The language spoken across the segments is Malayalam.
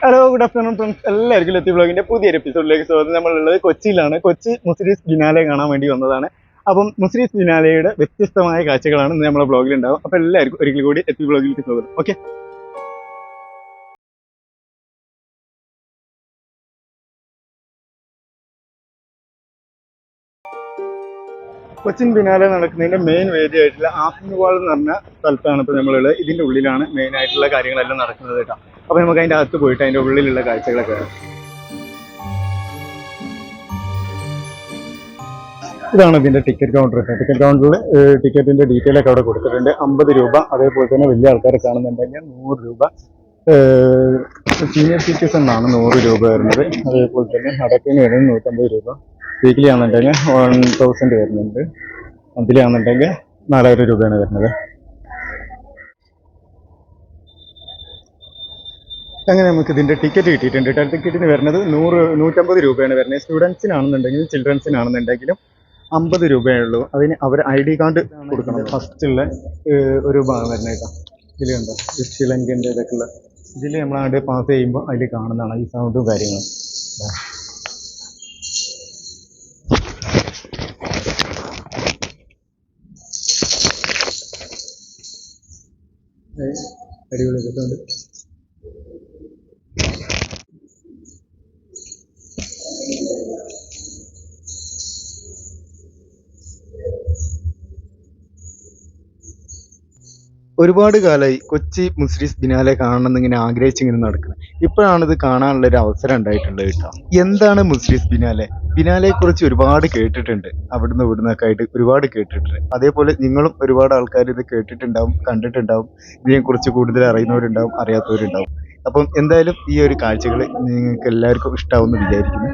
ഹലോ ഗുഡ് ആഫ്റ്റർനൂൺ ഫ്രണ്ട്സ് എല്ലാവർക്കും എത്തി ബ്ലോഗിന്റെ പുതിയൊരു എപ്പിസോഡിലേക്ക് സ്വാഗതം. നമ്മളുള്ളത് കൊച്ചിയിലാണ്. കൊച്ചി മുസ്ലിസ് ബിനാലെ കാണാൻ വേണ്ടി വന്നതാണ്. അപ്പം മുസ്ലിസ് ബിനാലയുടെ വ്യത്യസ്തമായ കാഴ്ചകളാണ് ഇന്ന് നമ്മളെ ബ്ലോഗിൽ ഉണ്ടാവും അപ്പം എല്ലാവർക്കും ഒരിക്കൽ കൂടി എത്തി ബ്ലോഗിലേക്ക് സ്വാഗതം. ഓക്കെ കൊച്ചിൻ ബിനാലെ നടക്കുന്നതിന്റെ മെയിൻ വേദിയായിട്ടുള്ള ആഫ്നുവാൾ വാൾ എന്ന് പറഞ്ഞ സ്ഥലത്താണ് ഇപ്പോൾ നമ്മളുള്ളത്. ഇതിന്റെ ഉള്ളിലാണ് മെയിൻ ആയിട്ടുള്ള കാര്യങ്ങളെല്ലാം നടക്കുന്നത് കേട്ടോ. അപ്പോൾ നമുക്ക് അതിന്റെ അകത്ത് പോയിട്ട് അതിന്റെ ഉള്ളിലുള്ള കാഴ്ചകളൊക്കെ. ഇതാണ് ഇതിന്റെ ടിക്കറ്റ് കൗണ്ടർ ടിക്കറ്റ് കൗണ്ടറിൽ ടിക്കറ്റിന്റെ ഡീറ്റെയിൽ ഒക്കെ അവിടെ കൊടുത്തിട്ടുണ്ട്. അമ്പത് രൂപ. അതേപോലെ തന്നെ വലിയ ആൾക്കാരെ കാണുന്നുണ്ടെങ്കിൽ നൂറ് രൂപ. സീനിയർ സിറ്റിസൺ ആണ് നൂറ് രൂപ വരുന്നത്. അതേപോലെ തന്നെ അടക്കിന് വരുന്നത് നൂറ്റമ്പത് രൂപ. വീക്കിലി ആണെന്നുണ്ടെങ്കിൽ വൺ തൗസൻഡ് വരുന്നുണ്ട്. മന്ത്ലി ആണെന്നുണ്ടെങ്കിൽ നാലായിരം രൂപയാണ് വരുന്നത്. അങ്ങനെ നമുക്ക് ഇതിന്റെ ടിക്കറ്റ് കിട്ടിയിട്ടുണ്ട്. കേട്ടോ ടിക്കറ്റിന് വരുന്നത് നൂറ് നൂറ്റമ്പത് രൂപയാണ് വരുന്നത്. സ്റ്റുഡൻസിനാണെന്നുണ്ടെങ്കിലും ചിൽഡ്രൻസിനാണെന്നുണ്ടെങ്കിലും അമ്പത് രൂപയേ ഉള്ളൂ. അതിന് അവർ ഐ ഡി കാർഡ് കൊടുക്കണം. ഫസ്റ്റുള്ള ഒരു ഭാഗം വരുന്നത് കേട്ടോ. ഇതിൽ കണ്ടോ? ശ്രീലങ്കന്റെ ഇതൊക്കെ ഉള്ള ഇതിൽ നമ്മളാണ്ട് പാസ് ചെയ്യുമ്പോൾ അതിൽ കാണുന്നതാണ് ഈ സൗണ്ടും കാര്യങ്ങളും. അടിപൊളി കിട്ടുന്നുണ്ട് അടിപൊളി ഒരുപാട് കാലമായി കൊച്ചി മുസ്ലിസ് ബിനാലെ കാണണം ഇങ്ങനെ ആഗ്രഹിച്ചിങ്ങനെ നടക്കുന്നത് ഇപ്പോഴാണ് ഇത് കാണാനുള്ള ഒരു അവസരം ഉണ്ടായിട്ടുള്ളത് കേട്ടോ. എന്താണ് മുസ്ലിസ് ബിനാലെ? ദിനാലയെ കുറിച്ച് ഒരുപാട് കേട്ടിട്ടുണ്ട്. അവിടുന്ന് ഇവിടുന്ന് ഒക്കെ ആയിട്ട് ഒരുപാട് കേട്ടിട്ടുണ്ട്. അതേപോലെ നിങ്ങളും ഒരുപാട് ആൾക്കാർ ഇത് കേട്ടിട്ടുണ്ടാവും കണ്ടിട്ടുണ്ടാവും. ഇതിനെക്കുറിച്ച് കൂടുതൽ അറിയുന്നവരുണ്ടാവും അറിയാത്തവരുണ്ടാവും. അപ്പം എന്തായാലും ഈ ഒരു കാഴ്ചകൾ നിങ്ങൾക്ക് എല്ലാവർക്കും ഇഷ്ടാവുമെന്ന് വിചാരിക്കുന്നു.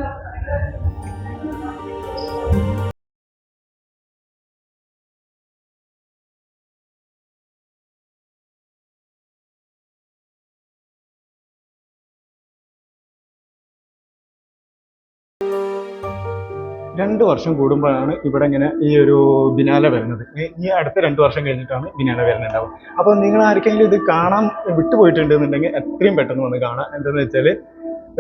രണ്ട് വർഷം കൂടുമ്പോഴാണ് ഇവിടെ ഇങ്ങനെ ഈ ഒരു ബിനാല വരുന്നത്. ഈ- അടുത്ത രണ്ട് വർഷം കഴിഞ്ഞിട്ടാണ് ബിനാല വരുന്നുണ്ടാവും അപ്പോൾ നിങ്ങൾ ആർക്കെങ്കിലും ഇത് കാണാൻ വിട്ടുപോയിട്ടുണ്ടെന്നുണ്ടെങ്കിൽ എത്രയും പെട്ടെന്ന് വന്ന് കാണാം. എന്താണെന്ന് വെച്ചാൽ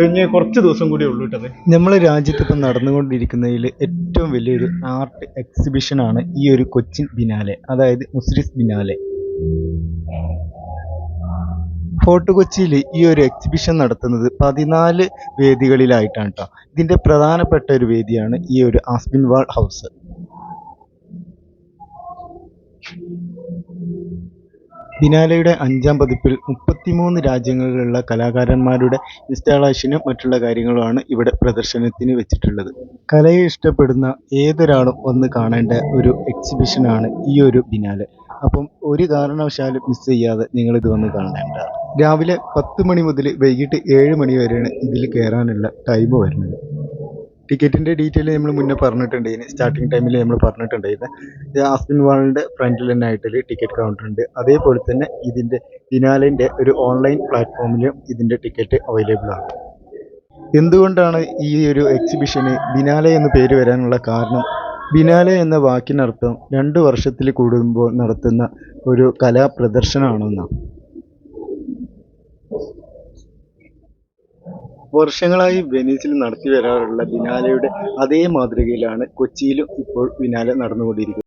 ഇനി കുറച്ച് ദിവസം കൂടി ഉള്ളൂ കേട്ടത് നമ്മളെ രാജ്യത്ത് ഇപ്പം നടന്നുകൊണ്ടിരിക്കുന്നതിൽ ഏറ്റവും വലിയൊരു ആർട്ട് എക്സിബിഷനാണ് ഈ ഒരു കൊച്ചിൻ ബിനാലെ അതായത് മുസ്ലിസ് ബിനാലെ. ഫോർട്ട് കൊച്ചിയിൽ ഈ ഒരു എക്സിബിഷൻ നടത്തുന്നത് പതിനാല് വേദികളിലായിട്ടാണ് കേട്ടോ ഇതിന്റെ പ്രധാനപ്പെട്ട ഒരു വേദിയാണ് ഈ ഒരു ആസ്മിൻ വാൾ ഹൗസ്. ബിനാലയുടെ അഞ്ചാം പതിപ്പിൽ മുപ്പത്തിമൂന്ന് രാജ്യങ്ങളിലുള്ള കലാകാരന്മാരുടെ ഇൻസ്റ്റാളേഷനും മറ്റുള്ള കാര്യങ്ങളുമാണ് ഇവിടെ പ്രദർശനത്തിന് വെച്ചിട്ടുള്ളത്. കലയെ ഇഷ്ടപ്പെടുന്ന ഏതൊരാളും ഒന്ന് കാണേണ്ട ഒരു എക്സിബിഷനാണ് ഈ ഒരു ബിനാലെ. അപ്പം ഒരു കാരണവശാലും മിസ് ചെയ്യാതെ നിങ്ങളിത് വന്ന് കാണേണ്ടതാണ്. രാവിലെ പത്ത് മണി മുതൽ വൈകിട്ട് ഏഴ് മണി വരെയാണ് ഇതിൽ കയറാനുള്ള ടൈം വരുന്നത്. ടിക്കറ്റിന്റെ ഡീറ്റെയിൽ നമ്മൾ മുന്നേ പറഞ്ഞിട്ടുണ്ടായിരുന്നു. സ്റ്റാർട്ടിംഗ് ടൈമിൽ നമ്മൾ പറഞ്ഞിട്ടുണ്ടായിരുന്നു. ഇത് ആസ്പിൻ വാളിന്റെ ഫ്രണ്ടിൽ തന്നെ ആയിട്ടൊരു ടിക്കറ്റ് കൗണ്ടർ ഉണ്ട്. അതേപോലെ തന്നെ ഇതിന്റെ ദിനാലിന്റെ ഒരു ഓൺലൈൻ പ്ലാറ്റ്ഫോമിലും ഇതിന്റെ ടിക്കറ്റ് അവൈലബിൾ ആണ്. എന്തുകൊണ്ടാണ് ഈ ഒരു എക്സിബിഷന് ബിനാലെ എന്ന് പേര് വരാനുള്ള കാരണം? ബിനാലെ എന്ന വാക്കിനർത്ഥം രണ്ട് വർഷത്തിൽ കൂടുമ്പോൾ നടത്തുന്ന ഒരു കലാ വർഷങ്ങളായി വെനീസിൽ നടത്തി വരാറുള്ള ബിനാലയുടെ അതേ മാതൃകയിലാണ് കൊച്ചിയിലും ഇപ്പോൾ ബിനാല നടന്നുകൊണ്ടിരിക്കുന്നത്.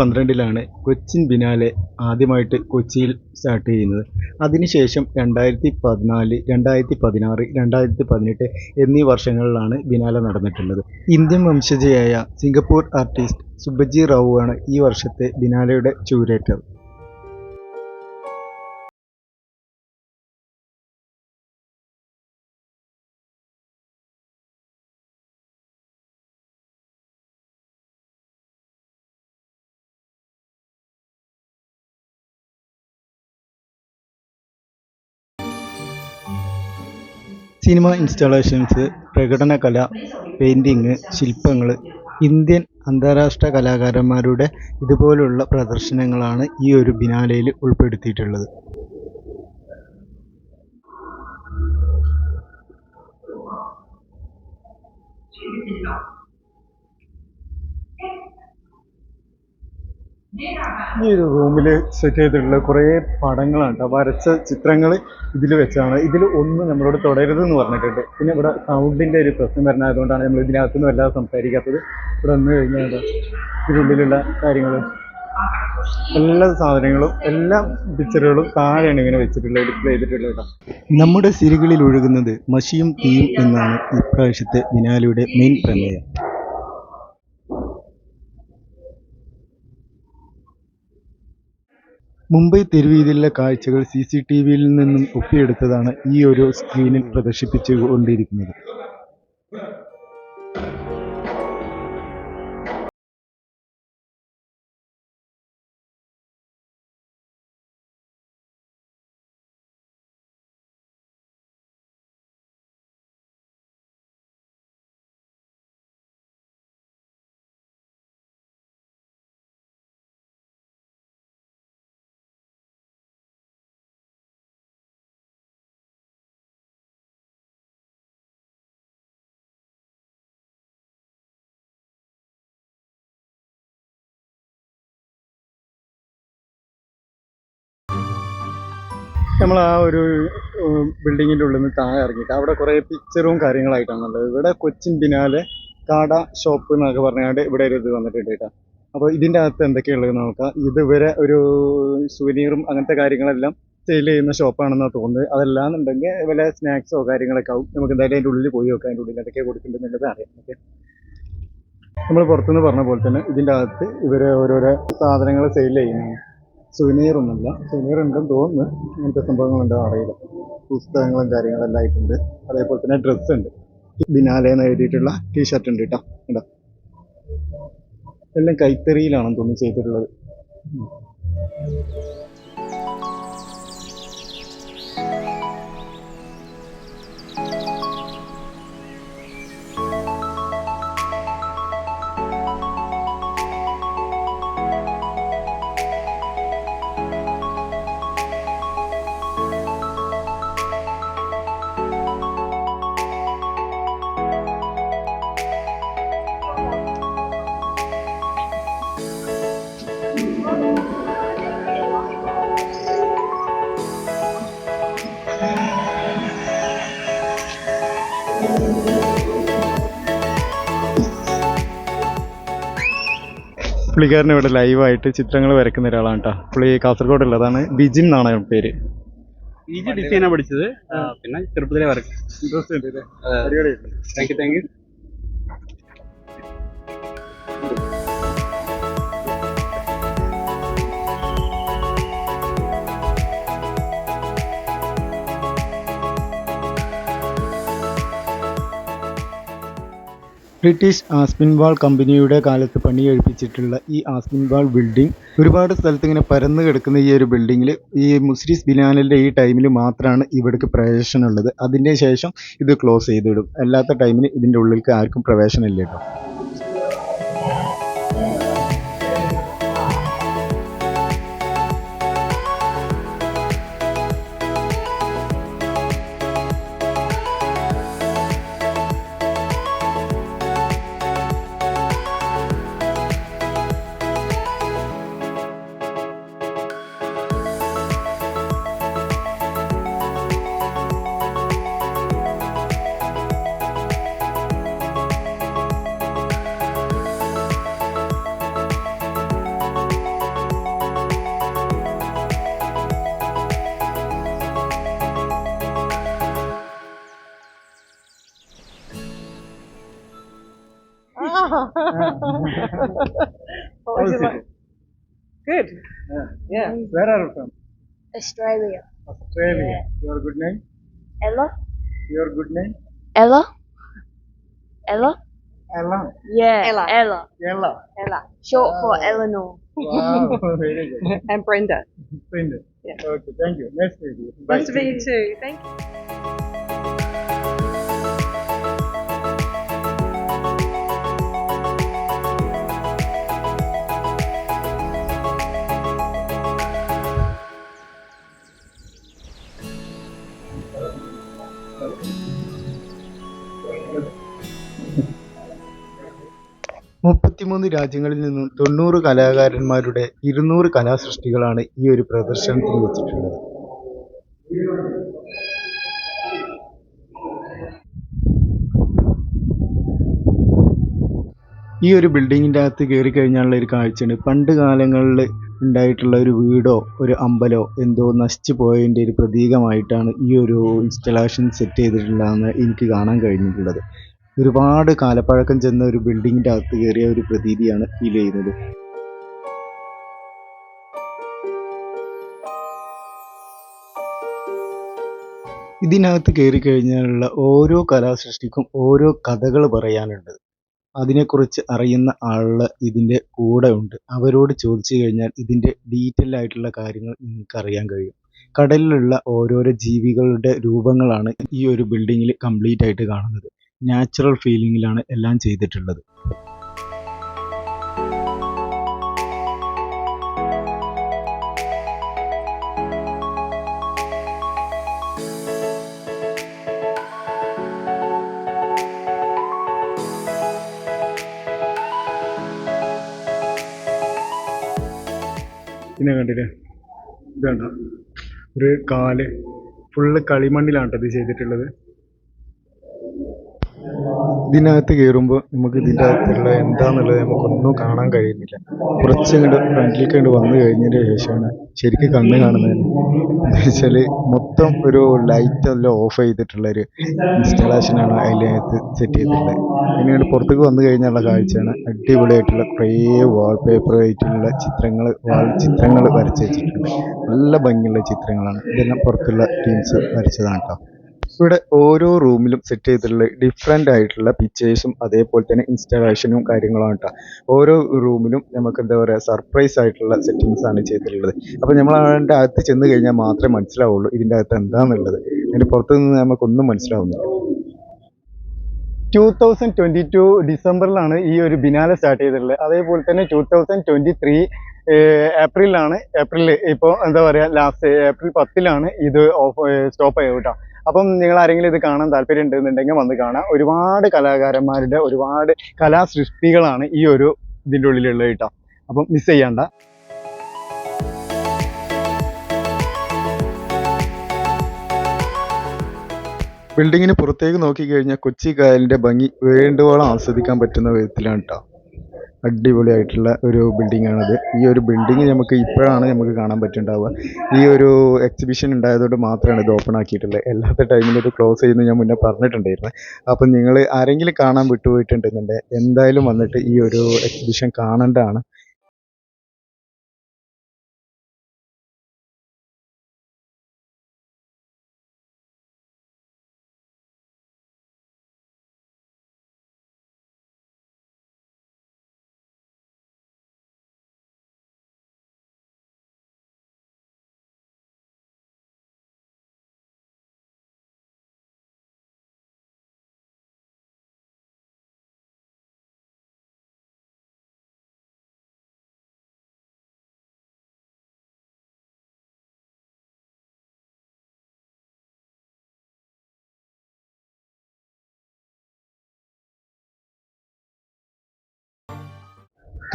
പന്ത്രണ്ടിലാണ് കൊച്ചിൻ ബിനാലെ ആദ്യമായിട്ട് കൊച്ചിയിൽ സ്റ്റാർട്ട് ചെയ്യുന്നത്. അതിനുശേഷം രണ്ടായിരത്തി പതിനാല് രണ്ടായിരത്തി പതിനാറ് രണ്ടായിരത്തി പതിനെട്ട് എന്നീ വർഷങ്ങളിലാണ് ബിനാലെ നടന്നിട്ടുള്ളത്. ഇന്ത്യൻ വംശജയായ സിംഗപ്പൂർ ആർട്ടിസ്റ്റ് സുബജി റാവു ആണ് ഈ വർഷത്തെ ബിനാലയുടെ ക്യൂരേറ്റർ സിനിമ ഇൻസ്റ്റാളേഷൻസ് പ്രകടന കല പെയിന്റിങ് ശില്പങ്ങൾ ഇന്ത്യൻ അന്താരാഷ്ട്ര കലാകാരന്മാരുടെ ഇതുപോലുള്ള പ്രദർശനങ്ങളാണ് ഈ ഒരു ബിനാലയിൽ ഉൾപ്പെടുത്തിയിട്ടുള്ളത്. ഈ ഒരു റൂമിൽ സെറ്റ് ചെയ്തിട്ടുള്ള കുറേ പടങ്ങളാണ്. കേട്ടോ വരച്ച ചിത്രങ്ങൾ ഇതിൽ വെച്ചാണ്. ഇതിൽ ഒന്ന് നമ്മളോട് തുടരുത് എന്ന് പറഞ്ഞിട്ടുണ്ട്. പിന്നെ ഇവിടെ സൗണ്ടിന്റെ ഒരു പ്രശ്നം വരുന്നതുകൊണ്ടാണ് നമ്മൾ ഇതിനകത്തുനിന്ന് വല്ലാതെ സംസാരിക്കാത്തത്. ഇവിടെ വന്നു കഴിഞ്ഞാൽ ഇതാ ഇതിനുള്ളിലുള്ള കാര്യങ്ങൾ എല്ലാ സാധനങ്ങളും എല്ലാ പിക്ചറുകളും താഴെയാണ് ഇങ്ങനെ വെച്ചിട്ടുള്ളത് ഡിസ്പ്ലേ ചെയ്തിട്ടുള്ളത് നമ്മുടെ സിരികളിൽ ഒഴുകുന്നത് മഷിയും തീയും എന്നാണ് ഇപ്രാവശ്യത്തെ ബിനാലിയുടെ മെയിൻ പ്രമേയം. മുംബൈ തെരുവീതിയിലെ കാഴ്ചകൾ സി സി ടി വിയിൽ നിന്നും ഒപ്പിയെടുത്തതാണ് ഈ ഒരു സ്ക്രീനിൽ പ്രദർശിപ്പിച്ചു നമ്മൾ ആ ഒരു ബിൽഡിങ്ങിന്റെ ഉള്ളിൽ നിന്ന് താഴെ ഇറങ്ങിയിട്ട് അവിടെ കുറേ പിക്ചറും കാര്യങ്ങളായിട്ടാണുള്ളത് ഇവിടെ കൊച്ചിൻ ബിനാലെ കാട ഷോപ്പ് എന്നൊക്കെ പറഞ്ഞാണ്ട് ഇവിടെ ഒരു ഇത് വന്നിട്ടുണ്ട് കേട്ടോ. അപ്പോൾ ഇതിന്റെ അകത്ത് എന്തൊക്കെയുള്ളത് നോക്കാം. ഇതുവരെ ഒരു സുവനീറും അങ്ങനത്തെ കാര്യങ്ങളെല്ലാം സെയിൽ ചെയ്യുന്ന ഷോപ്പാണെന്നാണ് തോന്നുന്നത്. അതല്ലാന്നുണ്ടെങ്കിൽ വല്ല സ്നാക്സോ കാര്യങ്ങളൊക്കെ ആവും. നമുക്ക് എന്തായാലും അതിന്റെ ഉള്ളിൽ പോയി നോക്കാം. അതിന്റെ ഉള്ളിൽ എന്തൊക്കെ കൊടുക്കുന്നുണ്ടെന്നുള്ളത് അറിയാം. ഓക്കെ നമ്മൾ പുറത്തുനിന്ന് പറഞ്ഞ പോലെ തന്നെ ഇതിന്റെ അകത്ത് ഇവർ ഓരോരോ സാധനങ്ങൾ സെയിൽ ചെയ്യുന്നതാണ് സുവനീർ ഒന്നുമില്ല സുവനീർ ഉണ്ടെന്ന് തോന്നുന്നു. അങ്ങനത്തെ സംഭവങ്ങളുണ്ടോ അറിയില്ല പുസ്തകങ്ങളും കാര്യങ്ങളെല്ലാം ആയിട്ടുണ്ട്. അതേപോലെ തന്നെ ഡ്രസ്സ് ഉണ്ട് ബിനാലെ എന്ന് എഴുതിയിട്ടുള്ള ടീഷർട്ട് ഉണ്ട് കേട്ടോ കേട്ടോ എല്ലാം കൈത്തറിയിലാണെന്ന് തോന്നുന്നു ചെയ്തിട്ടുള്ളത്. പുള്ളിക്കാരൻ ഇവിടെ ലൈവായിട്ട് ചിത്രങ്ങൾ വരയ്ക്കുന്ന ഒരാളാണ് കേട്ടോ. പുള്ളി കാസർഗോഡുള്ളതാണ് ബിജിൻ എന്നാണ് പേര്. ഡിസൈനാണ് ഡിസൈനാ പഠിച്ചത്. പിന്നെ ചെറുപ്പത്തിലെ വരക്കും. ഇൻട്രസ്റ്റ് ഉണ്ട് അല്ലേ അതെ. അടിപൊളിയായിട്ടുണ്ട് thank you thank you British Aspinwall കമ്പനിയുടെ കാലത്ത് പണിയെഴുപ്പിച്ചിട്ടുള്ള ഈ ആസ്പിൻവാൾ ബിൽഡിംഗ് ഒരുപാട് സ്ഥലത്ത് ഇങ്ങനെ പരന്ന് കിടക്കുന്ന ഈ ഒരു ബിൽഡിങ്ങിൽ ഈ മുസ്ലിസ് ബിനാലിന്റെ ഈ ടൈമിൽ മാത്രമാണ് ഇവിടേക്ക് പ്രവേശനമുള്ളത്. അതിന്റെ ശേഷം ഇത് ക്ലോസ് ചെയ്തിടും. അല്ലാത്ത ടൈമിൽ ഇതിന്റെ ഉള്ളിലേക്ക് ആർക്കും പ്രവേശനമില്ല കേട്ടോ. what would you like? Good. Yeah. Where are you from? Australia. Australia. Your good name? Ella? Your good name? Ella? Ella? Ella. Yeah. Ella. Ella. Ella. Ella. Short for Eleanor. Wow, very good. And Brenda. Brenda. Yeah. Okay, thank you. Nice to meet you. Bye. Nice to meet you too. Thank you. മുപ്പത്തിമൂന്ന് രാജ്യങ്ങളിൽ നിന്നും തൊണ്ണൂറ് കലാകാരന്മാരുടെ ഇരുന്നൂറ് കലാസൃഷ്ടികളാണ് ഈ ഒരു പ്രദർശനത്തിന് വെച്ചിട്ടുള്ളത് ഈ ഒരു ബിൽഡിങ്ങിന്റെ അകത്ത് കയറി കഴിഞ്ഞാലുള്ള ഒരു കാഴ്ചയാണ്. പണ്ട് കാലങ്ങളിൽ ഉണ്ടായിട്ടുള്ള ഒരു വീടോ ഒരു അമ്പലോ എന്തോ നശിച്ചു പോയതിന്റെ ഒരു പ്രതീകമായിട്ടാണ് ഈ ഒരു ഇൻസ്റ്റലേഷൻ സെറ്റ് ചെയ്തിട്ടുള്ളതെന്ന് എനിക്ക് കാണാൻ കഴിഞ്ഞിട്ടുള്ളത്. ഒരുപാട് കാലപ്പഴക്കം ചെന്ന ഒരു ബിൽഡിങ്ങിന്റെ അകത്ത് കയറിയ ഒരു പ്രതീതിയാണ് ഫീൽ ചെയ്യുന്നത്. ഇതിനകത്ത് കയറി കഴിഞ്ഞാലുള്ള ഓരോ കലാസൃഷ്ടിക്കും ഓരോ കഥകൾ പറയാനുണ്ട്. അതിനെക്കുറിച്ച് അറിയുന്ന ആളുകൾ ഇതിന്റെ കൂടെ ഉണ്ട്. അവരോട് ചോദിച്ചു കഴിഞ്ഞാൽ ഇതിന്റെ ഡീറ്റെയിൽ ആയിട്ടുള്ള കാര്യങ്ങൾ നിങ്ങൾക്ക് അറിയാൻ കഴിയും. കടലിലുള്ള ഓരോരോ ജീവികളുടെ രൂപങ്ങളാണ് ഈ ഒരു ബിൽഡിങ്ങിൽ കംപ്ലീറ്റ് ആയിട്ട് കാണുന്നത്. നാച്ചുറൽ ഫീലിങ്ങിലാണ് എല്ലാം ചെയ്തിട്ടുള്ളത്. പിന്നെ കണ്ടില്ലേ? ഇതാണ് ഒരു കാൽ ഫുള്ള് കളിമണ്ണിലാണ് ഇത് ചെയ്തിട്ടുള്ളത്. ഇതിനകത്ത് കയറുമ്പോൾ നമുക്ക് ഇതിന്റെ അകത്തുള്ള എന്താന്നുള്ളത് നമുക്കൊന്നും കാണാൻ കഴിയുന്നില്ല. കുറച്ചങ്ങോട്ട് ഫ്രണ്ടിലേക്ക് അങ്ങോട്ട് വന്നു കഴിഞ്ഞതിന് ശേഷമാണ് ശരിക്കും കണ്ണ് കാണുന്നത്. എന്താണെന്ന് വെച്ചാൽ മൊത്തം ഒരു ലൈറ്റ് എല്ലാം ഓഫ് ചെയ്തിട്ടുള്ള ഒരു ഇൻസ്റ്റലേഷനാണ് അതിനകത്ത് സെറ്റ് ചെയ്തിട്ടുള്ളത്. പിന്നീട് പുറത്തേക്ക് വന്നു കഴിഞ്ഞുള്ള കാഴ്ചയാണ് അടിപൊളിയായിട്ടുള്ള കുറേ വാൾപേപ്പർ ആയിട്ടുള്ള ചിത്രങ്ങൾ വാൾ ചിത്രങ്ങൾ വരച്ച് വെച്ചിട്ടുണ്ട്. നല്ല ഭംഗിയുള്ള ചിത്രങ്ങളാണ്. ഇതെല്ലാം പുറത്തുള്ള ടീംസ് വരച്ചതാണ് കേട്ടോ ഇവിടെ ഓരോ റൂമിലും സെറ്റ് ചെയ്തിട്ടുള്ള ഡിഫറെന്റ് ആയിട്ടുള്ള പിക്ചേഴ്സും അതേപോലെ തന്നെ ഇൻസ്റ്റാളേഷനും കാര്യങ്ങളാണ് കേട്ടോ ഓരോ റൂമിലും നമുക്ക് എന്താ പറയുക സർപ്രൈസ് ആയിട്ടുള്ള സെറ്റിങ്സ് ആണ് ചെയ്തിട്ടുള്ളത്. അപ്പോൾ നമ്മൾ അതിന്റെ അകത്ത് ചെന്ന് കഴിഞ്ഞാൽ മാത്രമേ മനസ്സിലാവുള്ളൂ ഇതിന്റെ അകത്ത് എന്താണെന്നുള്ളത് അതിന്റെ പുറത്തു നിന്ന് നമുക്കൊന്നും മനസ്സിലാവുന്നില്ല. ടൂ തൗസൻഡ് ട്വന്റി ടു ഡിസംബറിലാണ് ഈ ഒരു ബിനാല സ്റ്റാർട്ട് ചെയ്തിട്ടുള്ളത്. അതേപോലെ തന്നെ ടൂ തൗസൻഡ് ട്വന്റി ത്രീ ഏപ്രിലാണ് ഏപ്രിൽ ഇപ്പോൾ എന്താ പറയുക ലാസ്റ്റ് ഏപ്രിൽ പത്തിലാണ് ഇത് ഓഫ് സ്റ്റോപ്പ് ആയത് കേട്ടോ. അപ്പം നിങ്ങൾ ആരെങ്കിലും ഇത് കാണാൻ താല്പര്യം ഉണ്ടെന്നുണ്ടെങ്കിൽ വന്ന് കാണാം. ഒരുപാട് കലാകാരന്മാരുടെ ഒരുപാട് കലാസൃഷ്ടികളാണ് ഈ ഒരു ഇതിന്റെ ഉള്ളിലുള്ളത് കേട്ടോ. അപ്പം മിസ് ചെയ്യണ്ട. ബിൽഡിങ്ങിന് പുറത്തേക്ക് നോക്കിക്കഴിഞ്ഞാൽ കൊച്ചി കായലിന്റെ ഭംഗി വേണ്ടുവോളം ആസ്വദിക്കാൻ പറ്റുന്ന വിധത്തിലാണ് കേട്ടോ. അടിപൊളിയായിട്ടുള്ള ഒരു ബിൽഡിംഗ് ആണിത് ഈ ഒരു ബിൽഡിംഗ് നമുക്ക് ഇപ്പോഴാണ് നമുക്ക് കാണാൻ പറ്റുന്നുണ്ടാവുക ഈ ഒരു എക്സിബിഷൻ ഉണ്ടായതുകൊണ്ട് മാത്രമാണ് ഇത് ഓപ്പൺ ആക്കിയിട്ടുള്ളത്. അല്ലാത്ത ടൈമിൽ ഇത് ക്ലോസ് ചെയ്യുന്നത് ഞാൻ മുന്നേ പറഞ്ഞിട്ടുണ്ടായിരുന്നു. അപ്പം നിങ്ങൾ ആരെങ്കിലും കാണാൻ വിട്ടുപോയിട്ടുണ്ടെന്നുണ്ടെങ്കിൽ എന്തായാലും വന്നിട്ട് ഈ ഒരു എക്സിബിഷൻ കാണേണ്ടതാണ്.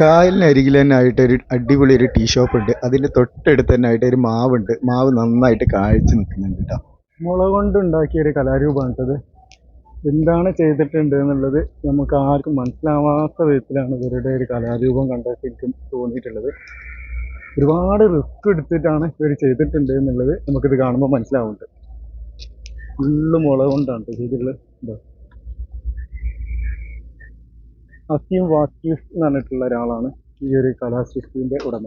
കായലിനരികിൽ തന്നെ ആയിട്ട് ഒരു അടിപൊളി ഒരു ടീ ഷോപ്പ് ഉണ്ട് അതിന്റെ തൊട്ടടുത്ത് തന്നെ ആയിട്ട് ഒരു മാവുണ്ട്. മാവ് നന്നായിട്ട് കാഴ്ച നിൽക്കുന്നുണ്ട് കേട്ടോ മുള കൊണ്ട് ഉണ്ടാക്കിയ ഒരു കലാരൂപമാണ് കേട്ടത് എന്താണ് ചെയ്തിട്ടുണ്ട് എന്നുള്ളത് നമുക്ക് ആർക്കും മനസ്സിലാവാത്ത വിധത്തിലാണ് ഇവരുടെ ഒരു കലാരൂപം കണ്ടാൽ ശരിക്കും തോന്നിയിട്ടുള്ളത്. ഒരുപാട് റിസ്ക് എടുത്തിട്ടാണ് ഇവർ ചെയ്തിട്ടുണ്ട് എന്നുള്ളത് നമുക്കിത് കാണുമ്പോൾ മനസ്സിലാവുന്നുണ്ട്. ഫുള്ള് മുള കൊണ്ടാണ് ട്ടോ ചെയ്തിട്ടുള്ളത്. ഇതാ. അസീം വാക്കീഫ് എന്ന് പറഞ്ഞിട്ടുള്ള ഒരാളാണ് ഈ ഒരു കലാസൃഷ്ടിന്റെ ഉടമ.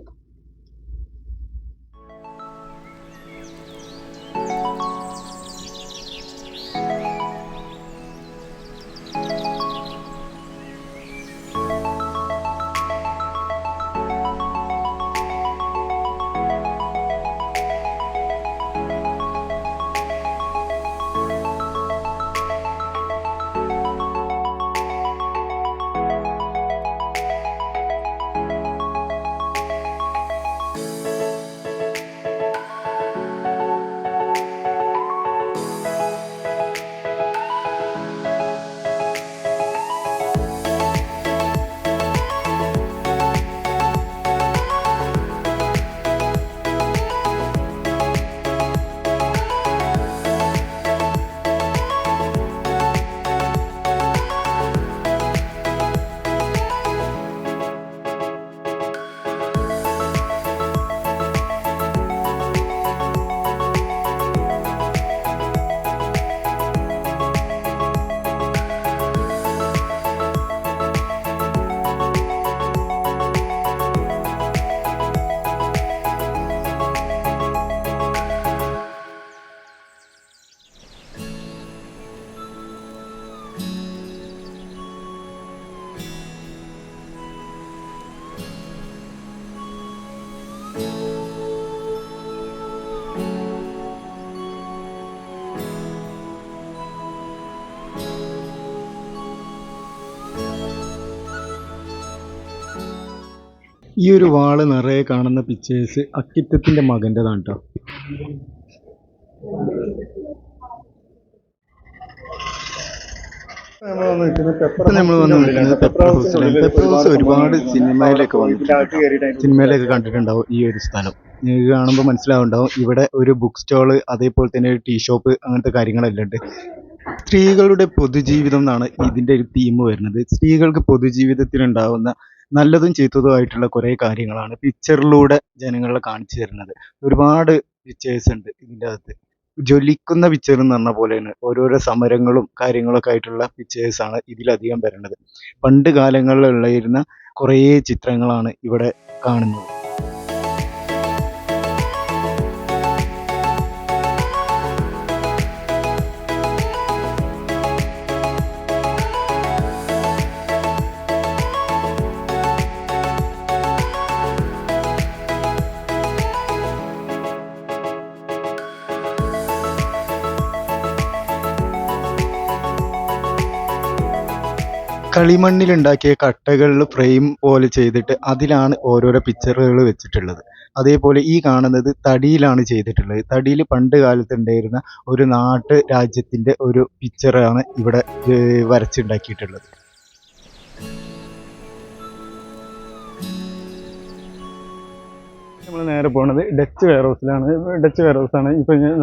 ഈ ഒരു വാൾ നിറയെ കാണുന്ന പിക്ചേഴ്സ് അക്കിത്തത്തിന്റെ മകന്റെതാണ് കേട്ടോ നമ്മൾ പെപ്പർ ഹൗസ് ഒരുപാട് സിനിമയിലൊക്കെ വന്നിട്ടുണ്ട്. സിനിമയിലൊക്കെ കണ്ടിട്ടുണ്ടാവും ഈ ഒരു സ്ഥലം. നിങ്ങൾക്ക് കാണുമ്പോൾ മനസ്സിലാവുണ്ടാവും. ഇവിടെ ഒരു ബുക്ക് സ്റ്റോൾ അതേപോലെ തന്നെ ഒരു ടീ ഷോപ്പ് അങ്ങനത്തെ കാര്യങ്ങളെല്ലാം ഉണ്ട്. സ്ത്രീകളുടെ പൊതുജീവിതം എന്നാണ് ഇതിന്റെ ഒരു തീം വരുന്നത്. സ്ത്രീകൾക്ക് പൊതുജീവിതത്തിൽ ഉണ്ടാവുന്ന നല്ലതും ചീത്തതുമായിട്ടുള്ള കുറേ കാര്യങ്ങളാണ് പിക്ചറിലൂടെ ജനങ്ങളെ കാണിച്ചു തരുന്നത്. ഒരുപാട് പിക്ചേഴ്സ് ഉണ്ട് ഇതിന്റെ അകത്ത്. ജ്വലിക്കുന്ന പിക്ചർ എന്ന് പറഞ്ഞ പോലെയാണ് ഓരോരോ സമരങ്ങളും കാര്യങ്ങളൊക്കെ ആയിട്ടുള്ള പിക്ചേഴ്സ് ആണ് ഇതിലധികം വരുന്നത്. പണ്ട് കാലങ്ങളിൽ കുറേ ചിത്രങ്ങളാണ് ഇവിടെ കാണുന്നത്. കളിമണ്ണിലുണ്ടാക്കിയ കട്ടകളിൽ ഫ്രെയിം പോലെ ചെയ്തിട്ട് അതിലാണ് ഓരോരോ പിക്ചറുകൾ വെച്ചിട്ടുള്ളത്. അതേപോലെ ഈ കാണുന്നത് തടിയിലാണ് ചെയ്തിട്ടുള്ളത്. തടിയിൽ പണ്ട് കാലത്ത് ഉണ്ടായിരുന്ന ഒരു നാട്ട് രാജ്യത്തിന്റെ ഒരു പിക്ചറാണ് ഇവിടെ വരച്ചുണ്ടാക്കിയിട്ടുള്ളത്. നമ്മൾ നേരെ പോണത് ഡച്ച് വെയർ ഹൗസിലാണ് ഡച്ച് വെയർ ഹൗസാണ്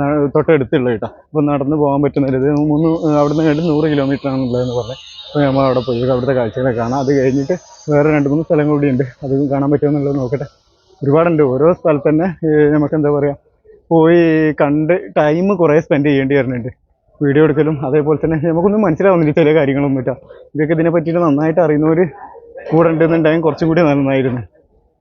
ഞാൻ തൊട്ടടുത്തുള്ളത് കേട്ടോ. അപ്പോൾ നടന്ന് പോകാൻ പറ്റുന്ന ഒരു ഇത്. മൂന്ന് അവിടുന്ന് കണ്ട് നൂറ് കിലോമീറ്റർ ആണുള്ളതെന്ന് പറഞ്ഞു. അപ്പോൾ നമ്മൾ അവിടെ പോയി. അവിടുത്തെ കാഴ്ചകളെ കാണാം. അത് കഴിഞ്ഞിട്ട് വേറെ രണ്ട് മൂന്ന് സ്ഥലം കൂടിയുണ്ട് അത് കാണാൻ പറ്റുമെന്നുള്ളത് നോക്കട്ടെ. ഒരുപാടുണ്ട്. ഓരോ സ്ഥലത്ത് തന്നെ നമുക്ക് എന്താ പറയുക പോയി കണ്ട് ടൈം കുറേ സ്പെൻഡ് ചെയ്യേണ്ടി വരുന്നുണ്ട്. വീഡിയോ എടുക്കലും അതേപോലെ തന്നെ നമുക്കൊന്നും മനസ്സിലാവുന്നില്ല ചില കാര്യങ്ങളൊന്നും ഇല്ല ഇതൊക്കെ ഇതിനെ പറ്റിയിട്ട് നന്നായിട്ട് അറിയുന്നവർ കൂടെ ഉണ്ടെന്നുണ്ടെങ്കിൽ കുറച്ചും കൂടി നന്നായിരുന്നു.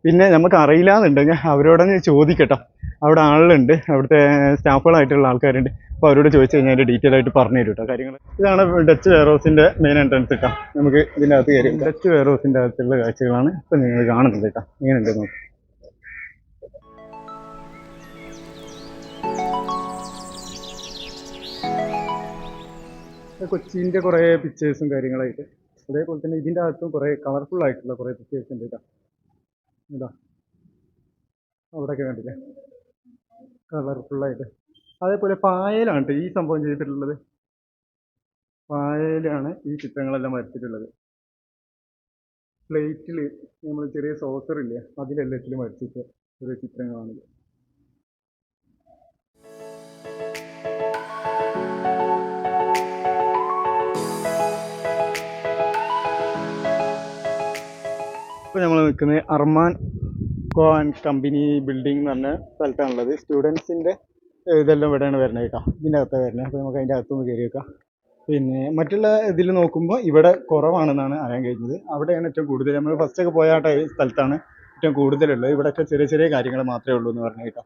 പിന്നെ നമുക്ക് അറിയില്ല എന്നുണ്ടെങ്കിൽ അവരോടൊന്ന് ചോദിക്കട്ടോ. അവിടെ ആളുണ്ട്. അവിടുത്തെ സ്റ്റാഫുകളായിട്ടുള്ള ആൾക്കാരുണ്ട്. അപ്പോൾ അവരോട് ചോദിച്ചു കഴിഞ്ഞാൽ ഡീറ്റെയിൽ ആയിട്ട് പറഞ്ഞു തരും കേട്ടോ കാര്യങ്ങൾ ഇതാണ് ഡച്ച് വെയർ ഹൗസിന്റെ മെയിൻ എൻട്രൻസ് കേട്ടോ നമുക്ക് ഇതിന്റെ അകത്ത് കയറി. ഡച്ച് വെയർ ഹൗസിന്റെ അകത്തുള്ള കാഴ്ചകളാണ് ഇപ്പം നിങ്ങൾ കാണുന്നത് കേട്ടോ എങ്ങനെയുണ്ട് നോക്കാം. കൊച്ചിന്റെ കുറേ പിക്ചേഴ്സും കാര്യങ്ങളായിട്ട്. അതേപോലെ തന്നെ ഇതിന്റെ അകത്തും കുറേ കളർഫുൾ ആയിട്ടുള്ള കുറേ പിക്ചേഴ്സ് ഉണ്ട് കേട്ടോ ഇതാ. അവിടെയൊക്കെ കണ്ടില്ലേ? കളർഫുള്ളായിട്ട് അതേപോലെ പായലാണ് ഈ സംഭവം ചെയ്തിട്ടുള്ളത്. പായലാണ് ഈ ചിത്രങ്ങളെല്ലാം വരച്ചിട്ടുള്ളത്. പ്ലേറ്റിൽ നമ്മൾ ചെറിയ സോസർ ഇല്ലേ അതിലെല്ലാത്തിലും വരച്ചിട്ട് ഒരു ചിത്രങ്ങളാണിത് ഇപ്പോൾ നമ്മൾ നിൽക്കുന്നത് Armaan co and company building എന്ന് പറഞ്ഞ സ്ഥലത്താണുള്ളത്. സ്റ്റുഡൻസിന്റെ ഇതെല്ലാം ഇവിടെയാണ് വരുന്നത് കേട്ടോ. ഇതിന്റെ അകത്താണ് വരുന്നത്. അപ്പോൾ നമുക്ക് അതിന്റെ അകത്തൊന്ന് കയറി വെക്കാം. പിന്നെ മറ്റുള്ള ഇതിൽ നോക്കുമ്പോൾ ഇവിടെ കുറവാണെന്നാണ് അറിയാൻ കഴിഞ്ഞത്. അവിടെയാണ് ഏറ്റവും കൂടുതൽ. നമ്മൾ ഫസ്റ്റ് ഒക്കെ പോയ സ്ഥലത്താണ് ഏറ്റവും കൂടുതലുള്ളത്. ഇവിടെയൊക്കെ ചെറിയ ചെറിയ കാര്യങ്ങൾ മാത്രമേ ഉള്ളൂ എന്ന് പറഞ്ഞു കേട്ടോ.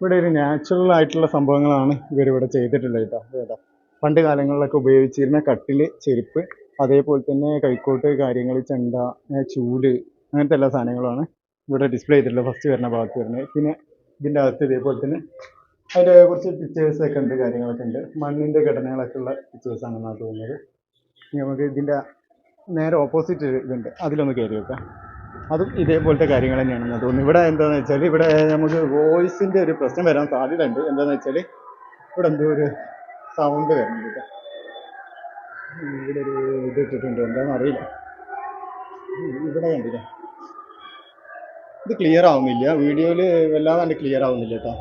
ഇവിടെ ഒരു നാച്ചുറൽ ആയിട്ടുള്ള സംഭവങ്ങളാണ് ഇവരിവിടെ ചെയ്തിട്ടുള്ളത് കേട്ടോ. കേട്ടോ പണ്ട് കാലങ്ങളിലൊക്കെ ഉപയോഗിച്ചിരുന്ന കട്ടിൽ ചെരുപ്പ് അതേപോലെ തന്നെ കൈക്കോട്ട് കാര്യങ്ങൾ ചെണ്ട ചൂൽ അങ്ങനത്തെ എല്ലാ സാധനങ്ങളുമാണ് ഇവിടെ ഡിസ്പ്ലേ ചെയ്തിട്ടുള്ളത്. ഫസ്റ്റ് വരുന്ന ഭാഗത്ത് വരുന്നത്. പിന്നെ ഇതിന്റെ അകത്ത് ഇതേപോലെ തന്നെ അതിന്റെ കുറച്ച് പിക്ചേഴ്സൊക്കെ ഉണ്ട് കാര്യങ്ങളൊക്കെ ഉണ്ട്. മണ്ണിന്റെ ഘടനകളൊക്കെ ഉള്ള പിക്ചേഴ്സ് ആണെന്നാണ് തോന്നുന്നത് നമുക്ക് ഇതിന്റെ നേരെ ഓപ്പോസിറ്റ് ഇതുണ്ട്. അതിലൊന്ന് കയറി വെക്കാം. അതും ഇതേപോലത്തെ കാര്യങ്ങൾ തന്നെയാണെന്ന് തോന്നുന്നു ഇവിടെ എന്താണെന്ന് വെച്ചാൽ ഇവിടെ നമുക്ക് വോയിസിന്റെ ഒരു പ്രശ്നം വരാൻ സാധ്യത ഉണ്ട് എന്താണെന്ന് വെച്ചാൽ ഇവിടെ എന്തോ ഒരു സൗണ്ട് വരുന്നുണ്ട് ഇവിടെ ഒരു ഇത് ഇട്ടിട്ടുണ്ട്. എന്താണെന്ന് അറിയില്ല. ഇവിടെ കണ്ടില്ലേ? ഇത് ക്ലിയർ ആവുന്നില്ല. വീഡിയോയിൽ വല്ലാതെ ക്ലിയർ ആവുന്നില്ല കേട്ടോ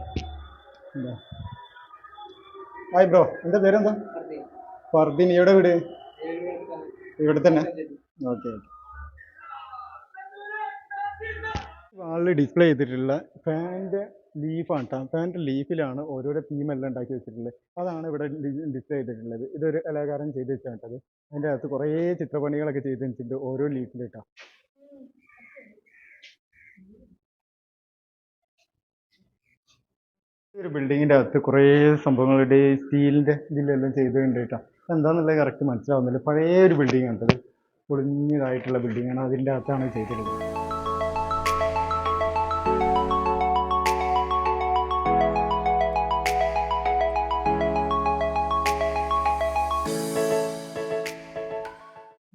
ഹായ് ബ്രോ എന്താ പേരെന്താ? ഫർദീൻ എവിടെ വീട്? ഇവിടെ തന്നെ ഓക്കെ വാളിൽ ഡിസ്പ്ലേ ചെയ്തിട്ടുള്ള ഫാന്റെ ലീഫാണ് കേട്ടോ ഫാന്റെ ലീഫിലാണ് ഓരോരോ തീമെല്ലാം ഉണ്ടാക്കി വെച്ചിട്ടുള്ളത്. അതാണ് ഇവിടെ ഡിസ്പ്ലേ ചെയ്തിട്ടുള്ളത്. ഇതൊരു കലാകാരൻ ചെയ്ത് വെച്ചാണ് കേട്ടത് അതിന്റെ അകത്ത് കുറേ ചിത്രപ്പണികളൊക്കെ ചെയ്ത് വെച്ചിട്ടുണ്ട് ഓരോ ലീഫിൽ കേട്ടോ ഈ ഒരു ബിൽഡിങ്ങിന്റെ അകത്ത് കുറേ സംഭവങ്ങളുടെ സ്റ്റീലിന്റെ ഇതിലെല്ലാം ചെയ്തിട്ടുണ്ട് കേട്ടോ. എന്താണെന്നുള്ളത് കറക്റ്റ് മനസ്സിലാവുന്നില്ല. പഴയ ഒരു ബിൽഡിംഗ് ആണ് കേട്ടത് പൊളിഞ്ഞതായിട്ടുള്ള ബിൽഡിംഗ് ആണ്. അതിന്റെ അകത്താണ് ചെയ്തിട്ടുള്ളത്.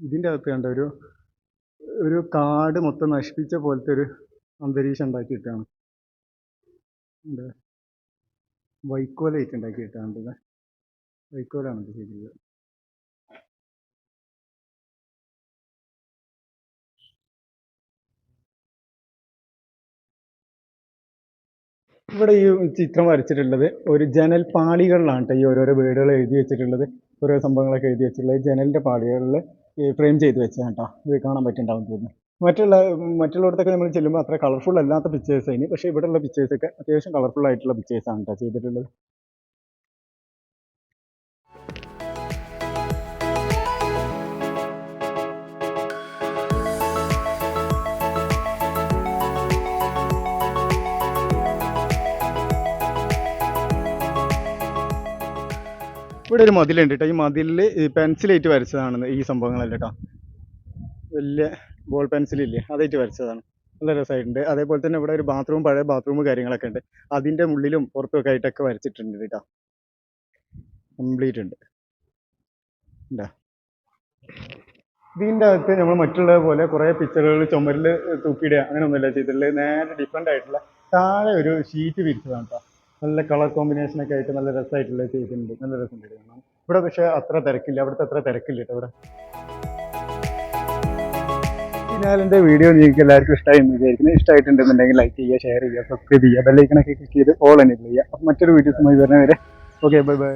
ഇതിന്റെ അകത്ത് കണ്ട ഒരു ഒരു കാട് മൊത്തം നശിപ്പിച്ച പോലത്തെ ഒരു അന്തരീക്ഷം ഉണ്ടാക്കിയിട്ടാണ്. എന്താ വൈക്കോലായിട്ട് ഉണ്ടാക്കിയിട്ടാണ് ഇത് വൈക്കോലാണ് ഇത് ചെയ്തത്. ഇവിടെ ഈ ചിത്രം വരച്ചിട്ടുള്ളത് ഒരു ജനൽ പാളികളിലാണ് ഈ ഓരോരോ വീടുകൾ എഴുതി വെച്ചിട്ടുള്ളത്. ഓരോ സംഭവങ്ങളൊക്കെ എഴുതി വെച്ചിട്ടുള്ളത്. ജനലിന്റെ പാളികളിൽ ഫ്രെയിം ചെയ്ത് വെച്ചതാണ് കേട്ടോ ഇത് കാണാൻ പറ്റുന്നുണ്ടാവും തോന്നുന്നു. മറ്റുള്ള മറ്റുള്ളിടത്തൊക്കെ നമ്മൾ ചെല്ലുമ്പോൾ അത്ര കളർഫുൾ അല്ലാത്ത പിക്ചേഴ്സ് അതിന് പക്ഷേ ഇവിടെയുള്ള പിക്ചേഴ്സൊക്കെ അത്യാവശ്യം കളർഫുൾ ആയിട്ടുള്ള പിക്ചേഴ്സാണ് കേട്ടോ ചെയ്തിട്ടുള്ളത്. ഇവിടെ ഒരു മതിലുണ്ട് കേട്ടോ ഈ മതിലിൽ പെൻസിലായിട്ട് വരച്ചതാണ് ഈ സംഭവങ്ങളല്ല കേട്ടോ വലിയ ബോൾ പെൻസിലില്ലേ? അതായിട്ട് വരച്ചതാണ്. നല്ല രസമായിട്ടുണ്ട്. അതേപോലെ തന്നെ ഇവിടെ ഒരു ബാത്റൂം പഴയ ബാത്റൂം കാര്യങ്ങളൊക്കെ ഉണ്ട്. അതിന്റെ ഉള്ളിലും പുറത്തൊക്കെ ആയിട്ടൊക്കെ വരച്ചിട്ടുണ്ട് കേട്ടോ. കംപ്ലീറ്റ് ഉണ്ട്. എന്താ ഇതിന്റെ അകത്ത് നമ്മൾ മറ്റുള്ള പോലെ കുറേ പിക്ചറുകൾ ചുമരിൽ തൂക്കിയിടുക. അങ്ങനെയൊന്നുമില്ല ചെയ്തിട്ടുള്ളത്. നേരെ ഡിഫറെന്റ് ആയിട്ടുള്ള താഴെ ഒരു ഷീറ്റ് വിരിച്ചതാണ് കേട്ടോ. നല്ല കളർ കോമ്പിനേഷനൊക്കെ ആയിട്ട് നല്ല രസമായിട്ടുള്ള ചെയ്തിട്ടുണ്ട്. നല്ല രസമുണ്ട് ഇവിടെ പക്ഷേ അത്ര തിരക്കില്ല. അവിടുത്തെ അത്ര തിരക്കില്ല കേട്ടോ ഇവിടെ. എന്റെ വീഡിയോ നിങ്ങൾക്ക് എല്ലാവർക്കും ഇഷ്ടമായി എന്ന് വിചാരിക്കുന്നത് ഇഷ്ടമായിട്ടുണ്ടെന്നുണ്ടെങ്കിൽ ലൈക്ക് ചെയ്യുക ഷെയർ ചെയ്യുക സബ്സ്ക്രൈബ് ചെയ്യുക ബെല്ലൈക്കണൊക്കെ ക്ലിക്ക് ചെയ്ത് ഓൾ എനേബിൾ ചെയ്യുക. മറ്റൊരു വീഡിയോസുമായി വരുന്നവരെ. Okay bye bye